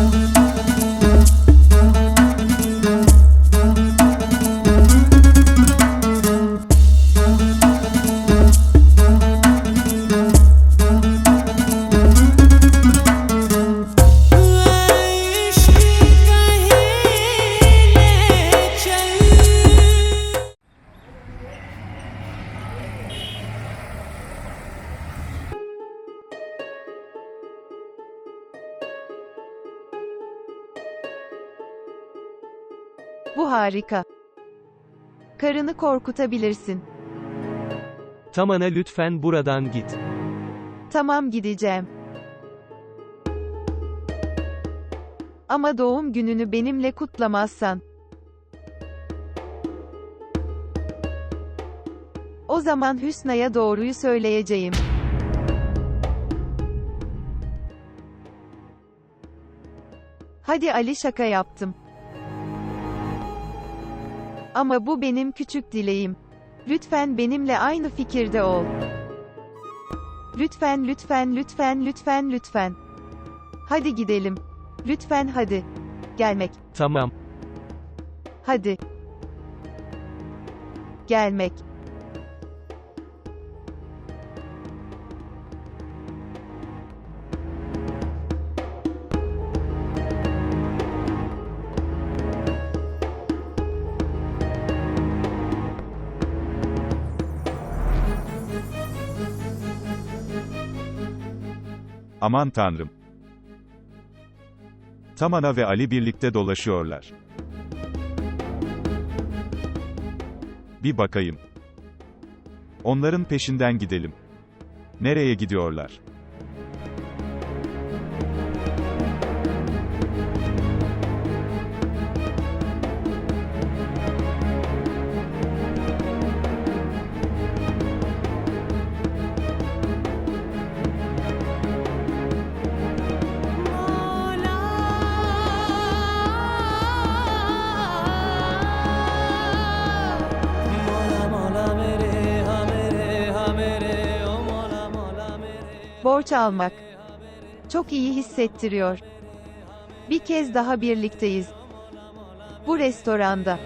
Música harika. Karını korkutabilirsin. Tamana lütfen buradan git. Tamam gideceğim. Ama doğum gününü benimle kutlamazsan. O zaman Hüsna'ya doğruyu söyleyeceğim. Hadi Ali şaka yaptım. Ama bu benim küçük dileğim. Lütfen benimle aynı fikirde ol. Lütfen lütfen lütfen lütfen lütfen. Hadi gidelim. Lütfen hadi. Gelmek. Tamam. Hadi. Gelmek. Aman tanrım. Tamana ve Ali birlikte dolaşıyorlar. Bir bakayım. Onların peşinden gidelim. Nereye gidiyorlar? çalmak. Çok iyi hissettiriyor. Bir kez daha birlikteyiz. Bu restoranda.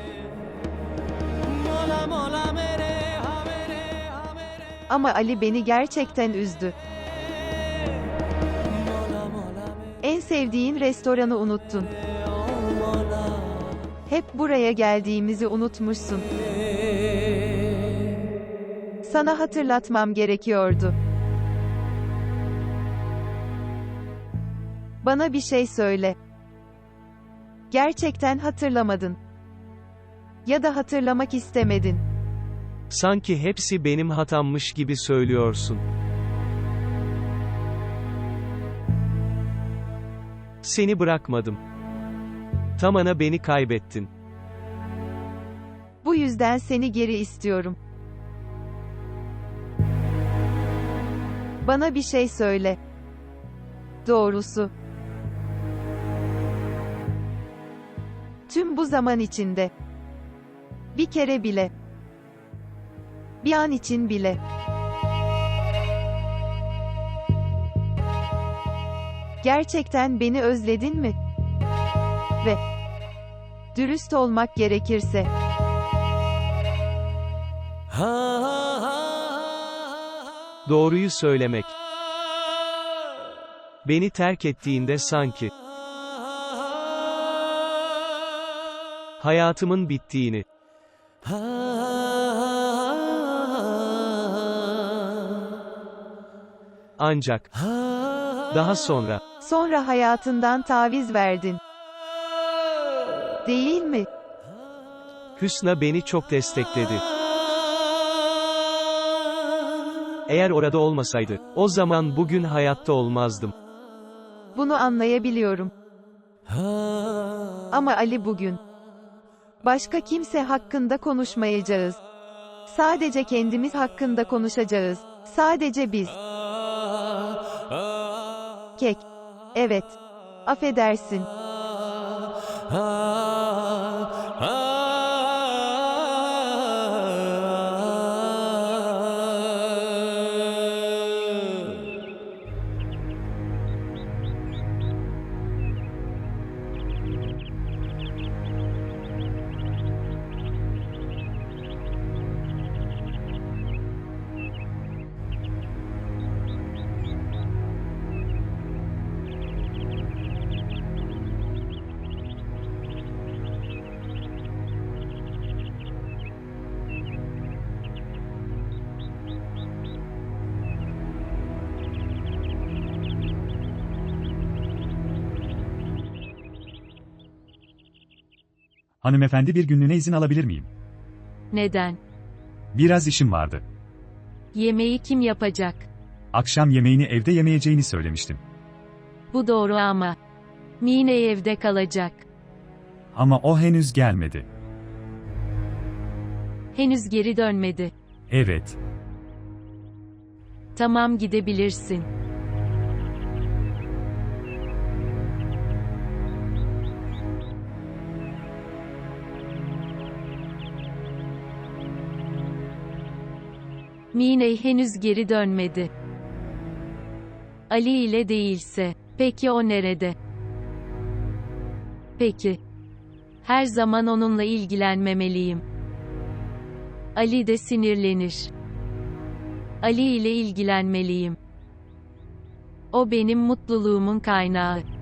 Ama Ali beni gerçekten üzdü. En sevdiğin restoranı unuttun. Hep buraya geldiğimizi unutmuşsun. Sana hatırlatmam gerekiyordu. Bana bir şey söyle. Gerçekten hatırlamadın. Ya da hatırlamak istemedin. Sanki hepsi benim hatammış gibi söylüyorsun. Seni bırakmadım. Tamana beni kaybettin. Bu yüzden seni geri istiyorum. Bana bir şey söyle. Doğrusu. Tüm bu zaman içinde. Bir kere bile. Bir an için bile. Gerçekten beni özledin mi? Ve dürüst olmak gerekirse. Doğruyu söylemek. Beni terk ettiğinde sanki hayatımın bittiğini, ancak daha sonra Sonra hayatından taviz verdin. Değil mi? Hüsna beni çok destekledi. Eğer orada olmasaydı, o zaman bugün hayatta olmazdım. Bunu anlayabiliyorum. Ama Ali bugün. Başka kimse hakkında konuşmayacağız. Sadece kendimiz hakkında konuşacağız. Sadece biz. Kek. Evet. Affedersin. Hanımefendi bir günlüğüne izin alabilir miyim? Neden? Biraz işim vardı. Yemeği kim yapacak? Akşam yemeğini evde yemeyeceğini söylemiştim. Bu doğru ama. Mine evde kalacak. Ama o henüz gelmedi. Henüz geri dönmedi. Evet. Tamam gidebilirsin. Mine henüz geri dönmedi. Ali ile değilse, peki o nerede? Peki. Her zaman onunla ilgilenmemeliyim. Ali de sinirlenir. Ali ile ilgilenmeliyim. O benim mutluluğumun kaynağı.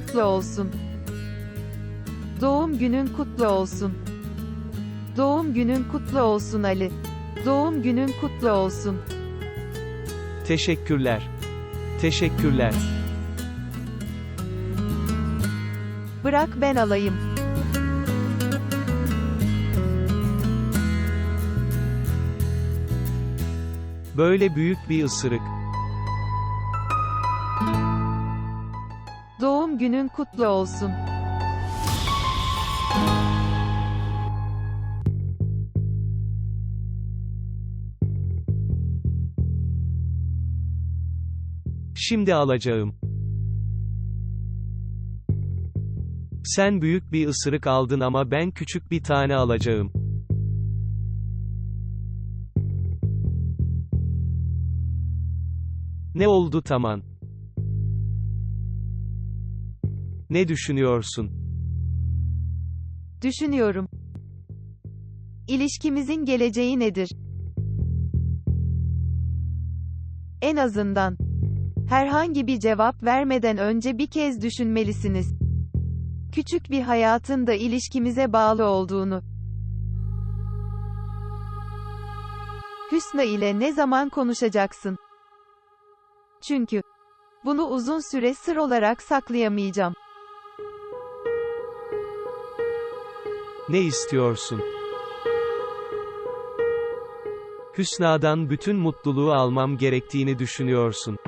Kutlu olsun. Doğum günün kutlu olsun. Doğum günün kutlu olsun Ali. Doğum günün kutlu olsun. Teşekkürler. Teşekkürler. Bırak ben alayım. Böyle büyük bir ısırık. Günün kutlu olsun. Şimdi alacağım. Sen büyük bir ısırık aldın ama ben küçük bir tane alacağım. Ne oldu Taman? Ne düşünüyorsun? Düşünüyorum. İlişkimizin geleceği nedir? En azından herhangi bir cevap vermeden önce bir kez düşünmelisiniz. Küçük bir hayatın da ilişkimize bağlı olduğunu. Hüsna ile ne zaman konuşacaksın? Çünkü bunu uzun süre sır olarak saklayamayacağım. Ne istiyorsun? Hüsna'dan bütün mutluluğu almam gerektiğini düşünüyorsun.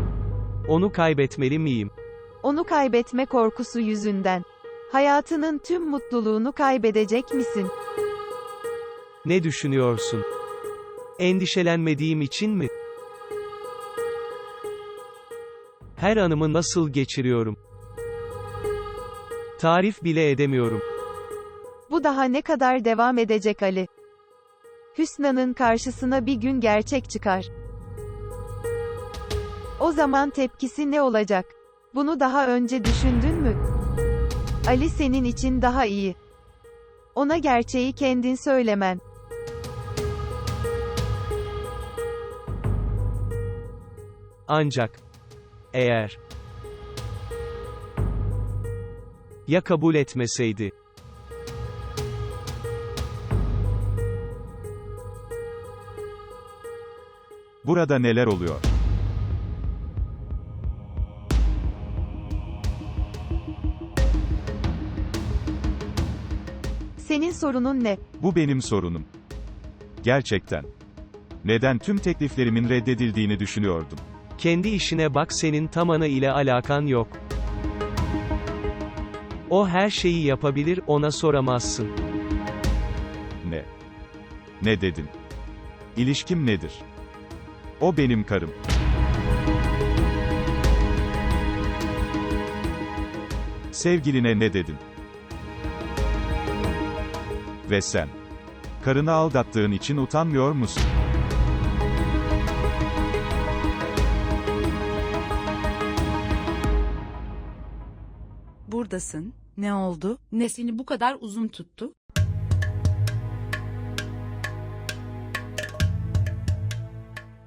Onu kaybetmeli miyim? Onu kaybetme korkusu yüzünden. Hayatının tüm mutluluğunu kaybedecek misin? Ne düşünüyorsun? Endişelenmediğim için mi? Her anımı nasıl geçiriyorum? Tarif bile edemiyorum. Bu daha ne kadar devam edecek Ali? Hüsna'nın karşısına bir gün gerçek çıkar. O zaman tepkisi ne olacak? Bunu daha önce düşündün mü? Ali senin için daha iyi. Ona gerçeği kendin söylemen. Ancak eğer ya kabul etmeseydi? Burada neler oluyor? Senin sorunun ne? Bu benim sorunum. Gerçekten. Neden tüm tekliflerimin reddedildiğini düşünüyordum? Kendi işine bak senin Taman'a ile alakan yok. O her şeyi yapabilir, ona soramazsın. Ne? Ne dedin? İlişkim nedir? O benim karım. Sevgiline ne dedin? Ve sen? Karını aldattığın için utanmıyor musun? buradasın. Ne oldu? Ne seni bu kadar uzun tuttu?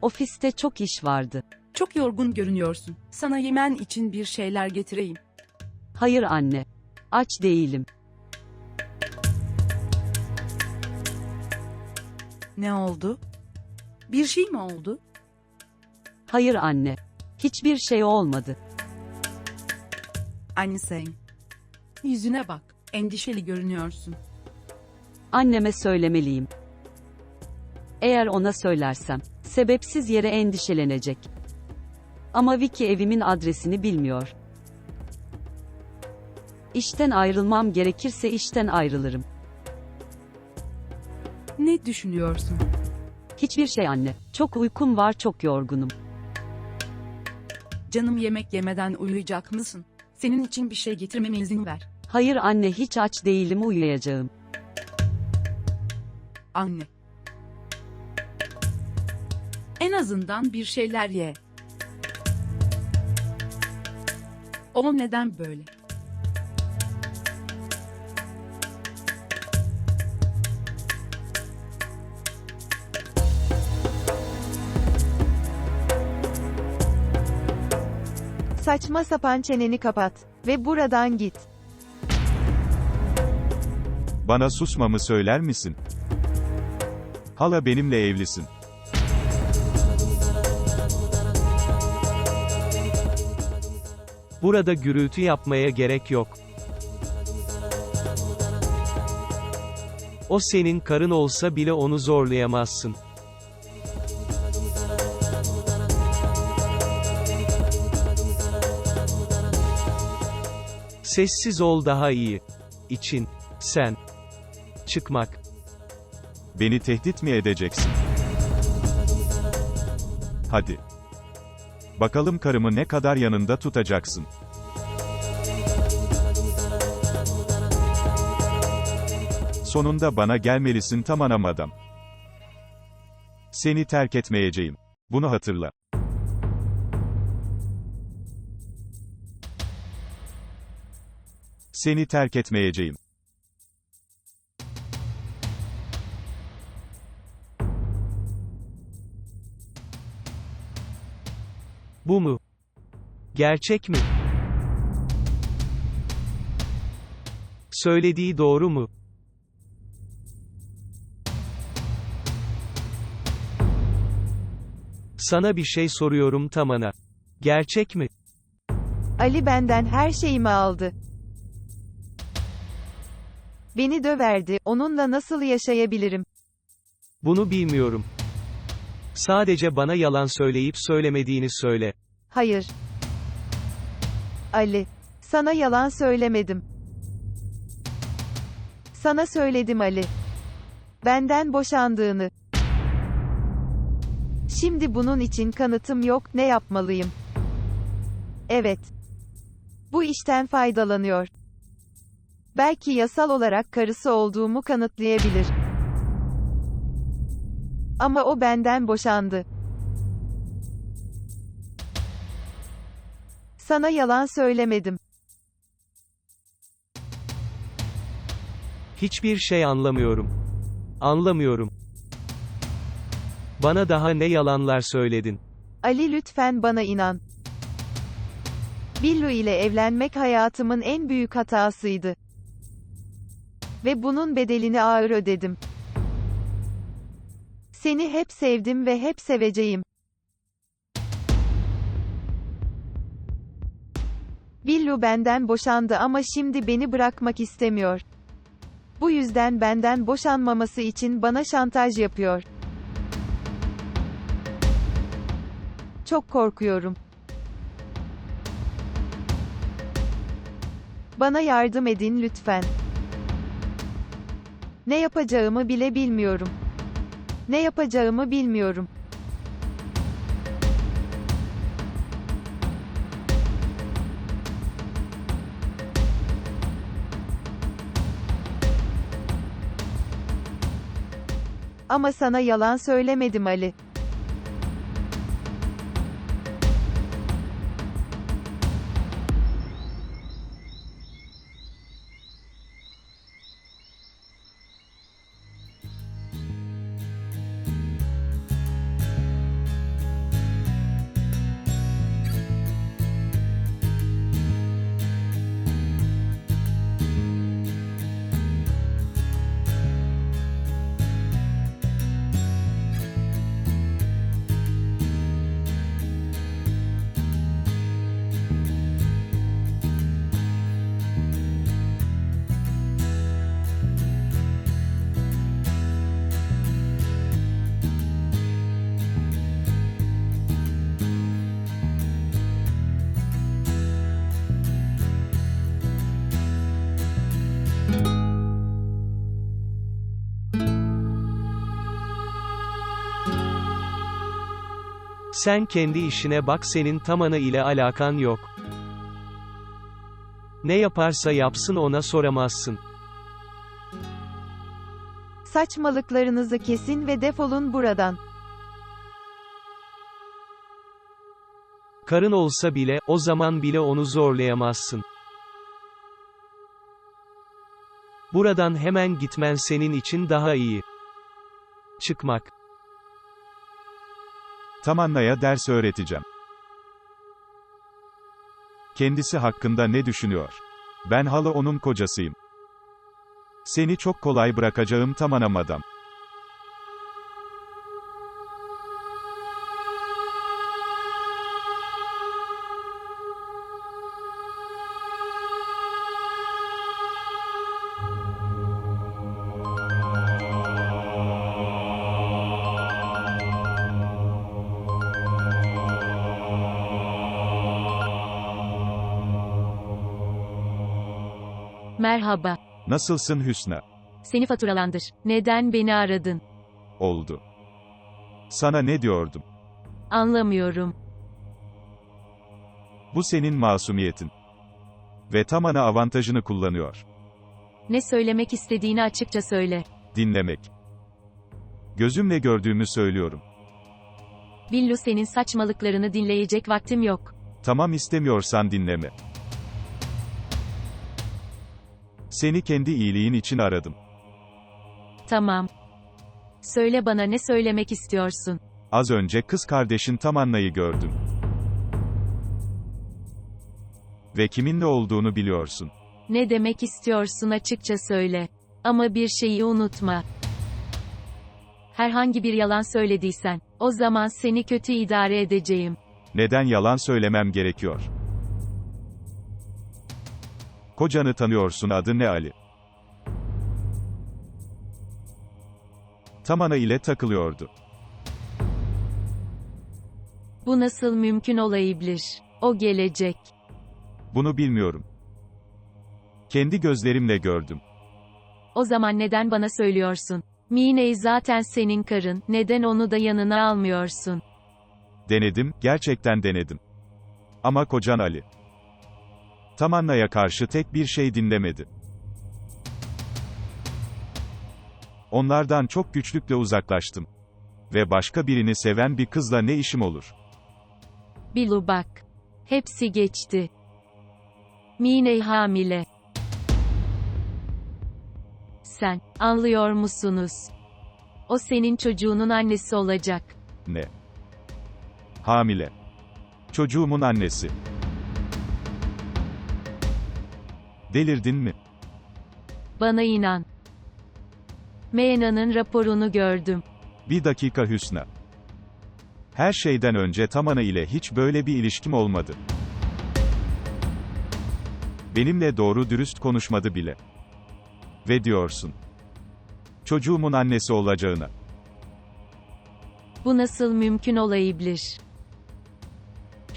Ofiste çok iş vardı. Çok yorgun görünüyorsun. Sana yemen için bir şeyler getireyim. Hayır anne. Aç değilim. Ne oldu? Bir şey mi oldu? Hayır anne. Hiçbir şey olmadı. Anne sen. Yüzüne bak. Endişeli görünüyorsun. Anneme söylemeliyim. Eğer ona söylersem, sebepsiz yere endişelenecek. Ama Vicky evimin adresini bilmiyor. İşten ayrılmam gerekirse işten ayrılırım. Ne düşünüyorsun? Hiçbir şey anne. Çok uykum var, çok yorgunum. Canım yemek yemeden uyuyacak mısın? Senin için bir şey getirmeme izin ver. Hayır anne, hiç aç değilim, uyuyacağım. Anne. En azından bir şeyler ye. O neden böyle? Saçma sapan çeneni kapat ve buradan git. Bana susmamı söyler misin? Hala benimle evlisin. Burada gürültü yapmaya gerek yok. O senin karın olsa bile onu zorlayamazsın. Sessiz ol daha iyi. İçin. Sen. Çıkmak. Beni tehdit mi edeceksin? Hadi. Bakalım karımı ne kadar yanında tutacaksın. Sonunda bana gelmelisin tamam adam. Seni terk etmeyeceğim. Bunu hatırla. Seni terk etmeyeceğim. Bu mu? Gerçek mi? Söylediği doğru mu? Sana bir şey soruyorum Tamana. Gerçek mi? Ali benden her şeyimi aldı. Beni döverdi, onunla nasıl yaşayabilirim? Bunu bilmiyorum. Sadece bana yalan söyleyip söylemediğini söyle. Hayır. Ali, sana yalan söylemedim. Sana söyledim Ali. Benden boşandığını. Şimdi bunun için kanıtım yok, ne yapmalıyım? Evet. Bu işten faydalanıyor. Belki yasal olarak karısı olduğumu kanıtlayabilir. Ama o benden boşandı. Sana yalan söylemedim. Hiçbir şey anlamıyorum. Anlamıyorum. Bana daha ne yalanlar söyledin. Ali lütfen bana inan. Billu ile evlenmek hayatımın en büyük hatasıydı. Ve bunun bedelini ağır ödedim. Seni hep sevdim ve hep seveceğim. Billu benden boşandı ama şimdi beni bırakmak istemiyor. Bu yüzden benden boşanmaması için bana şantaj yapıyor. Çok korkuyorum. Bana yardım edin lütfen. Ne yapacağımı bile bilmiyorum. Ne yapacağımı bilmiyorum. Ama sana yalan söylemedim Ali. Sen kendi işine bak senin Tamana ile alakan yok. Ne yaparsa yapsın ona soramazsın. Saçmalıklarınızı kesin ve defolun buradan. Karın olsa bile, o zaman bile onu zorlayamazsın. Buradan hemen gitmen senin için daha iyi. Çıkmak. Tamanna'ya ders öğreteceğim. Kendisi hakkında ne düşünüyor? Ben hala onun kocasıyım. Seni çok kolay bırakacağım Tamana madam. Merhaba. Nasılsın Hüsna? Seni faturalandır. Neden beni aradın? Oldu. Sana ne diyordum? Anlamıyorum. Bu senin masumiyetin. Ve Tamana avantajını kullanıyor. Ne söylemek istediğini açıkça söyle. Dinlemek. Gözümle gördüğümü söylüyorum. Billu senin saçmalıklarını dinleyecek vaktim yok. Tamam istemiyorsan dinleme. Seni kendi iyiliğin için aradım. Tamam. Söyle bana ne söylemek istiyorsun? Az önce kız kardeşin Tamanna'yı gördüm. Ve kiminle olduğunu biliyorsun. Ne demek istiyorsun açıkça söyle. Ama bir şeyi unutma. Herhangi bir yalan söylediysen, o zaman seni kötü idare edeceğim. Neden yalan söylemem gerekiyor? Kocanı tanıyorsun adı ne Ali? Tamana ile takılıyordu. Bu nasıl mümkün olabilir? O gelecek. Bunu bilmiyorum. Kendi gözlerimle gördüm. O zaman neden bana söylüyorsun? Miney zaten senin karın, neden onu da yanına almıyorsun? Denedim, gerçekten denedim. Ama kocan Ali. Tamanna'ya karşı tek bir şey dinlemedi. Onlardan çok güçlükle uzaklaştım. Ve başka birini seven bir kızla ne işim olur? Bilu bak. Hepsi geçti. Miney hamile. Sen, anlıyor musunuz? O senin çocuğunun annesi olacak. Ne? Hamile. Çocuğumun annesi. Delirdin mi? Bana inan. Meyna'nın raporunu gördüm. Bir dakika Hüsna. Her şeyden önce Tamana ile hiç böyle bir ilişkim olmadı. Benimle doğru dürüst konuşmadı bile. Ve diyorsun. Çocuğumun annesi olacağına. Bu nasıl mümkün olabilir?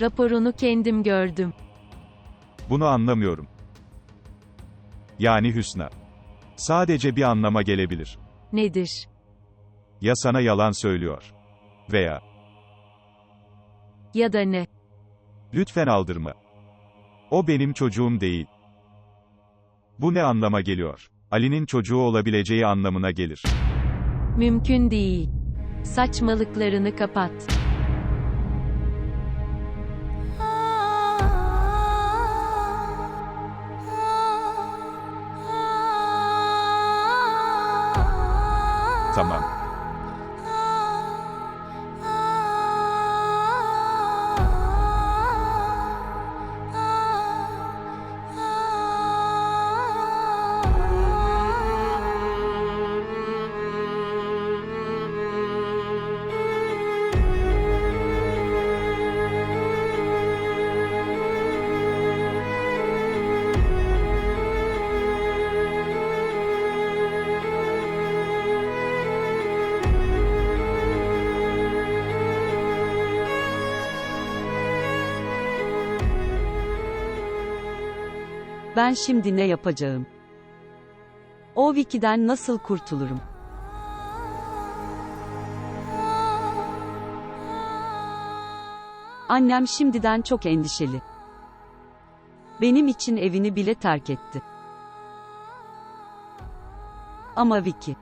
Raporunu kendim gördüm. Bunu anlamıyorum. Yani Hüsna. Sadece bir anlama gelebilir. Nedir? Ya sana yalan söylüyor. Veya, Ya da ne? lütfen aldırma. O benim çocuğum değil. Bu ne anlama geliyor? Ali'nin çocuğu olabileceği anlamına gelir. Mümkün değil. Saçmalıklarını kapat. Tamam. Ben şimdi ne yapacağım? O Vicky'den nasıl kurtulurum? Annem şimdiden çok endişeli. Benim için evini bile terk etti. Ama Vicky.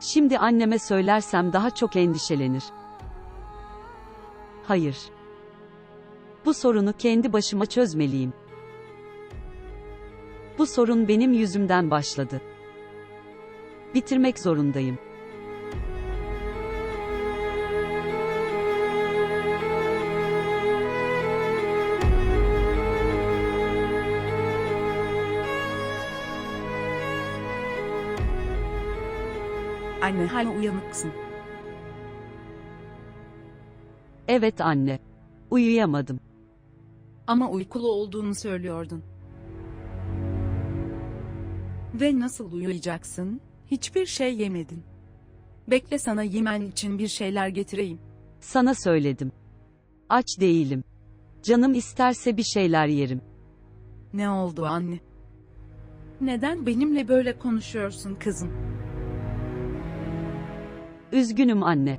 Şimdi anneme söylersem daha çok endişelenir. Hayır. Bu sorunu kendi başıma çözmeliyim. Bu sorun benim yüzümden başladı. Bitirmek zorundayım. Anne hala uyanıksın. Evet anne. Uyuyamadım. Ama uykulu olduğunu söylüyordun. Ve nasıl uyuyacaksın? Hiçbir şey yemedin. Bekle sana yemen için bir şeyler getireyim. Sana söyledim. Aç değilim. Canım isterse bir şeyler yerim. Ne oldu anne? Neden benimle böyle konuşuyorsun kızım? Üzgünüm anne.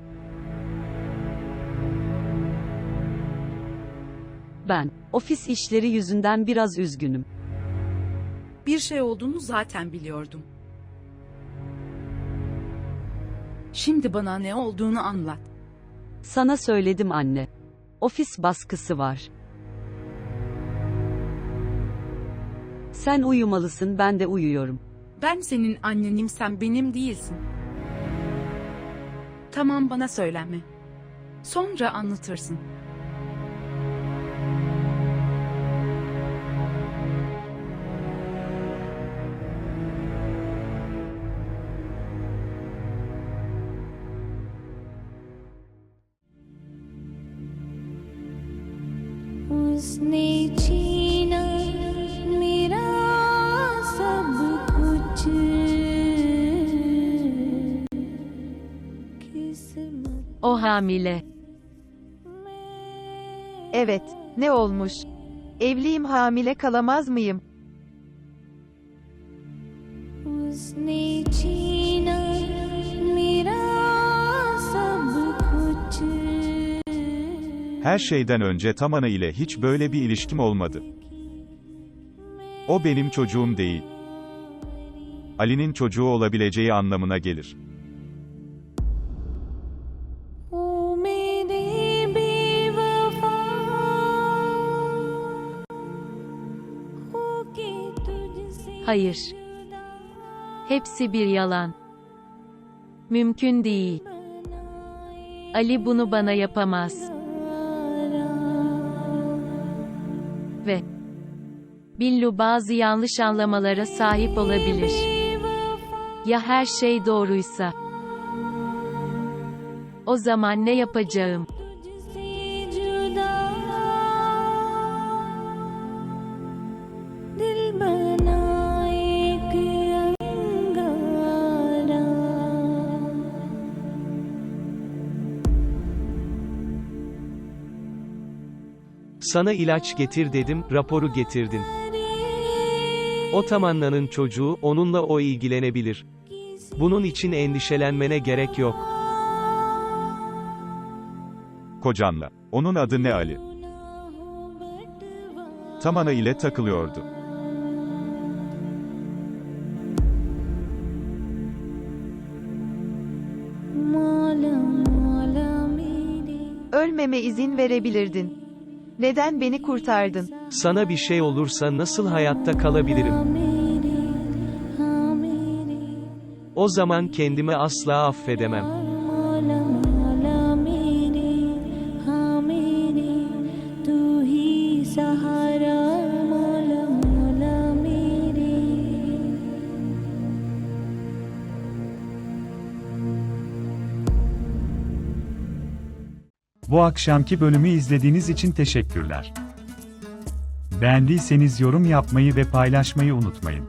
Ben, ofis işleri yüzünden biraz üzgünüm. Bir şey olduğunu zaten biliyordum. Şimdi bana ne olduğunu anlat. Sana söyledim anne. Ofis baskısı var. Sen uyumalısın, ben de uyuyorum. Ben senin annenim sen benim değilsin. Tamam bana söyleme. Sonra anlatırsın. hamile. Evet, ne olmuş? Evliyim hamile kalamaz mıyım? उसने छीना मेरा सब कुछ Her şeyden önce Tamana ile hiç böyle bir ilişkim olmadı. O benim çocuğum değil. Ali'nin çocuğu olabileceği anlamına gelir. Hayır. Hepsi bir yalan. Mümkün değil. Ali bunu bana yapamaz. Ve Billu bazı yanlış anlamalara sahip olabilir. Ya her şey doğruysa? O zaman ne yapacağım? Sana ilaç getir dedim, raporu getirdin. O tamannanın çocuğu, onunla o ilgilenebilir. Bunun için endişelenmene gerek yok. Kocanla. Onun adı ne Ali? Tamana ile takılıyordu. Ölmeme izin verebilirdin. Neden beni kurtardın? Sana bir şey olursa nasıl hayatta kalabilirim? O zaman kendimi asla affedemem. Bu akşamki bölümü izlediğiniz için teşekkürler. Beğendiyseniz yorum yapmayı ve paylaşmayı unutmayın.